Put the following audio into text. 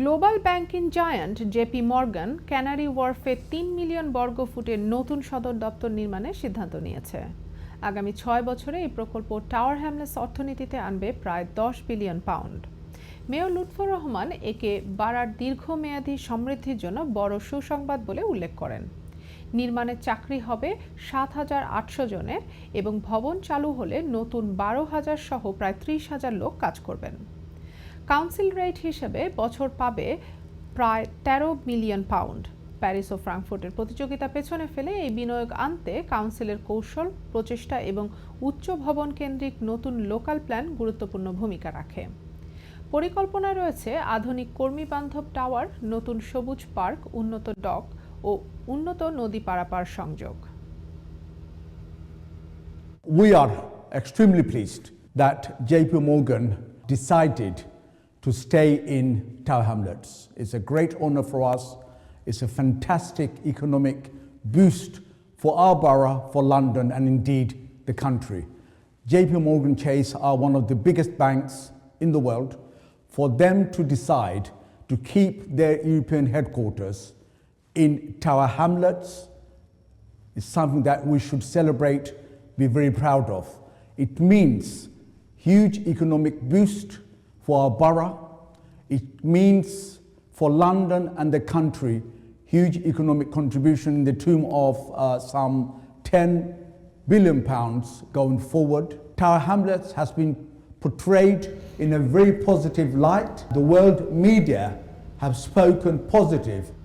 Global banking giant JP Morgan Canary ওয়ার্ফে তিন million বর্গ ফুটের নতুন সদর দপ্তর নির্মাণের সিদ্ধান্ত নিয়েছে। আগামী ছয় বছরে এই প্রকল্প টাওয়ার হ্যামলেস অর্থনীতিতে আনবে প্রায় দশ billion pound. Mayor Lutfur Rahman একে বাড়ার দীর্ঘমেয়াদী সমৃদ্ধির জন্য বড় সুসংবাদ বলে উল্লেখ করেন। নির্মাণের চাকরি হবে সাত হাজার আটশো জনের এবং ভবন চালু হলে নতুন বারো হাজার সহ প্রায় ত্রিশ হাজার লোক কাজ করবেন। কাউন্সিল রেট হিসেবে বছর পাবে প্রায় তেরো মিলিয়ন পাউন্ড। প্যারিস ও ফ্রাঙ্কফুর্টের প্রতিযোগিতা পেছনে ফেলে এই বিনিয়োগ আনতে কাউন্সিলের কৌশল, প্রচেষ্টা এবং উচ্চ ভবন কেন্দ্রিক নতুন লোকাল প্ল্যান গুরুত্বপূর্ণ ভূমিকা রাখে। পরিকল্পনায় রয়েছে আধুনিক কর্মী বান্ধব টাওয়ার, নতুন সবুজ পার্ক, উন্নত ডক ও উন্নত নদী পারাপার সংযোগ। We are extremely pleased that JP Morgan decided to stay in Tower Hamlets. It's a great honor for us. It's a fantastic economic boost for our borough, for London, and indeed the country. JP Morgan Chase are one of the biggest banks in the world. For them to decide to keep their European headquarters in Tower Hamlets is something that we should celebrate, be very proud of. It means huge economic boost for our borough. It means for London and the country huge economic contribution in the tune of uh, some 10 billion pounds going forward. Tower Hamlets has been portrayed in a very positive light. The world media have spoken positive